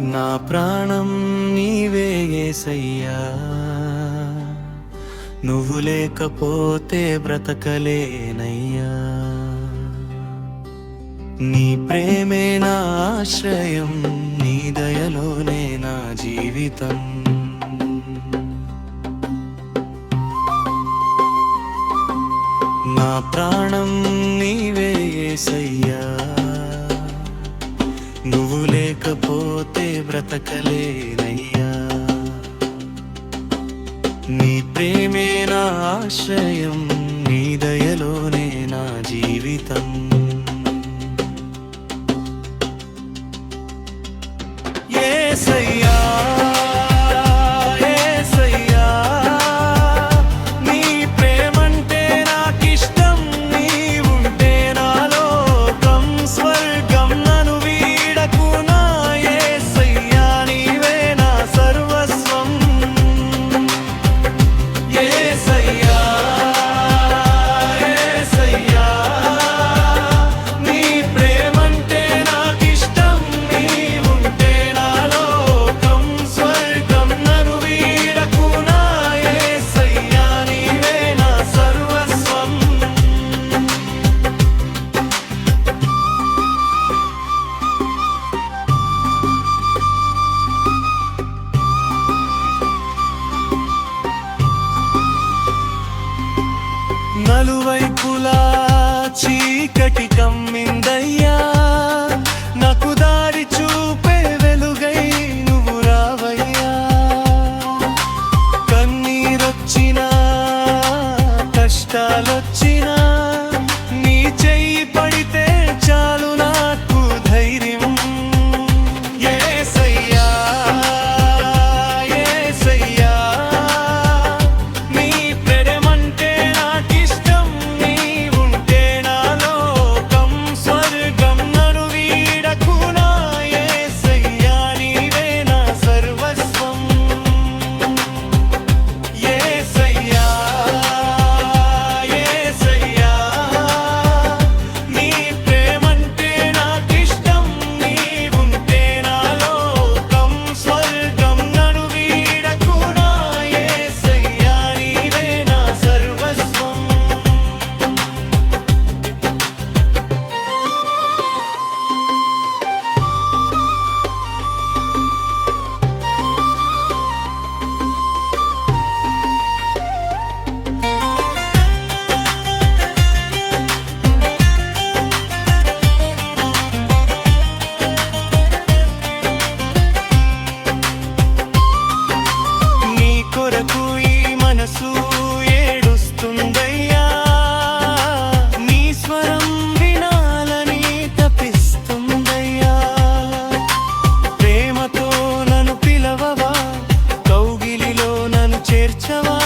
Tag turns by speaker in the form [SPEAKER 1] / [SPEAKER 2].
[SPEAKER 1] నా ప్రాణం నీవే ఏసయ్యా. నువ్వు లేకపోతే బ్రతకలేనయ్యా. నీ ప్రేమే నా ఆశ్రయం నీ దయలోనే నా జీవితం. నా ప్రాణం నీవే ఏసయ్యా. లేకపోతే బ్రతకలేనయ్యా. నీ ప్రేమే నా ఆశ్రయం నీ దయలోనే నా జీవితం. నాలువైపులా చీకటి కమ్మిందయ్యా. నాకు దారి చూపే వెలుగై నువ్వు రావయ్యా. కన్నీరొచ్చినా కష్టాలొచ్చినా சேர்ச்சவா